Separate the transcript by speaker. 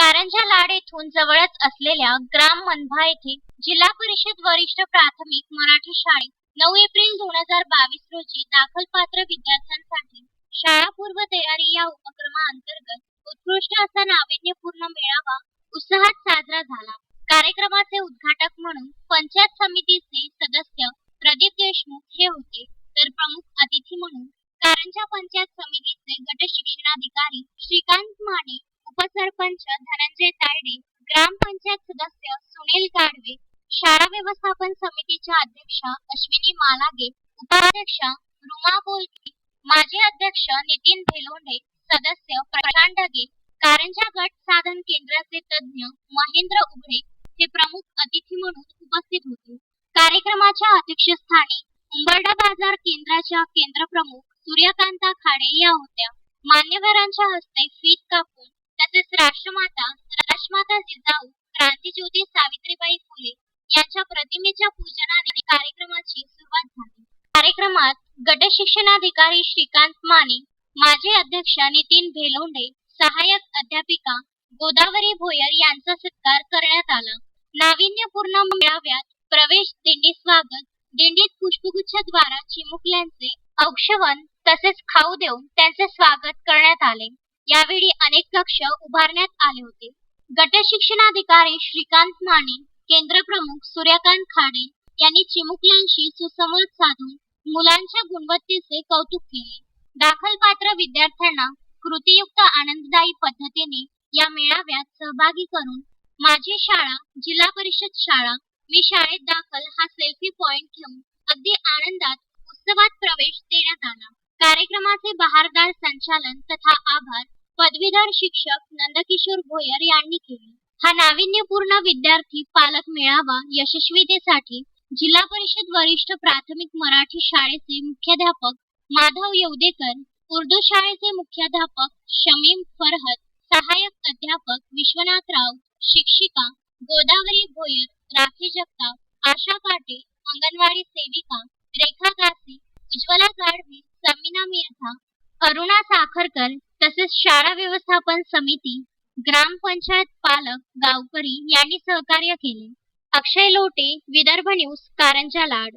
Speaker 1: कारंजा लाड येथून जवळच असलेल्या ग्राम मनभा येथे जिल्हा परिषद वरिष्ठ प्राथमिक मराठी शाळेत नऊ एप्रिल दोन हजार बावीस रोजी दाखल पात्र विद्यार्थ्यांसाठी शाळा पूर्व तयारी या उपक्रमाअंतर्गत उत्कृष्ट असा नाविन्यपूर्ण मेळावा उत्साहात साजरा झाला. कार्यक्रमाचे उद्घाटक म्हणून पंचायत समितीचे सदस्य प्रदीप देशमुख हे होते. तर प्रमुख अतिथी म्हणून कारंजा पंचायत समितीचे गट शिक्षणाधिकारी श्रीकांत माने उपसरपंच धनंजय तायडे ग्रामपंचायत सदस्य सुनील गाडवे शाळा व्यवस्थापन समितीच्या अध्यक्षा अश्विनी मालागे उपाध्यक्षा रुमा बोलके माजी अध्यक्ष नितीन भेलोंडे सदस्य प्रशांत ढगे कारंजा गट साधन केंद्राचे तज्ज्ञ महेंद्र उघडे हे प्रमुख अतिथी म्हणून उपस्थित होते. कार्यक्रमाच्या अध्यक्षस्थानी उंबरडा बाजार केंद्राच्या केंद्रप्रमुख सूर्यकांता खाडे या होत्या. मान्यवरांच्या हस्ते फीत कापून तसेच राष्ट्रमाता राष्ट्रमाता जिजाऊ क्रांतीज्योती सावित्रीबाई फुले यांच्या प्रतिमेच्या पूजनाने कार्यक्रमाची सुरुवात झाली. कार्यक्रमात गट शिक्षणाधिकारी श्रीकांत माने माजी अध्यक्ष नितीन भेलोंडे सहाय्यक अध्यापिका गोदावरी भोयर यांचा सत्कार करण्यात आला. नाविन्यपूर्ण मेळाव्यात प्रवेश दिंडी स्वागत दिंडीत पुष्पगुच्छद्वारा चिमुकल्यांचे औक्षवण तसेच खाऊ देऊन त्यांचे स्वागत करण्यात आले. यावेळी अनेक कक्ष उभारण्यात आले होते. गट शिक्षणाधिकारी श्रीकांत माने केंद्र प्रमुख सूर्यकांत खाडे यांनी चिमुकल्यांशी सुसंवाद साधून मुलांच्या गुणवत्तेचे कौतुक केले. दाखल पात्र विद्यार्थ्यांना कृतीयुक्त आनंददायी पद्धतीने या मेळाव्यात सहभागी करून माझी शाळा जिल्हा परिषद शाळा मी शाळेत दाखल हा सेल्फी पॉइंट घेऊन अगदी आनंदात उत्सवात प्रवेश देण्यात आला. कार्यक्रमाचे बहारदार संचालन तथा आभार पदवीधर शिक्षक नंदकिशोर भोयर यांनी केली. हा नाविन्यपूर्ण विद्यार्थी पालक मेळावा यशस्वीतेसाठी जिल्हा परिषद वरिष्ठ प्राथमिक मराठी शाळेचे मुख्याध्यापक माधव येवदेकर उर्दू शाळेचे मुख्याध्यापक शमीम फरहत सहाय्यक अध्यापक विश्वनाथ राव शिक्षिका गोदावरी भोयर राखी जगताप आशा काटे अंगणवाडी सेविका रेखा कासे उज्ज्वला गाढवे समीना मिर्झा अरुणा साखरकर तसेच शाळा व्यवस्थापन समिती ग्रामपंचायत पालक गावकरी यांनी सहकार्य केले. अक्षय लोटे विदर्भ न्यूज कारंजा लाड.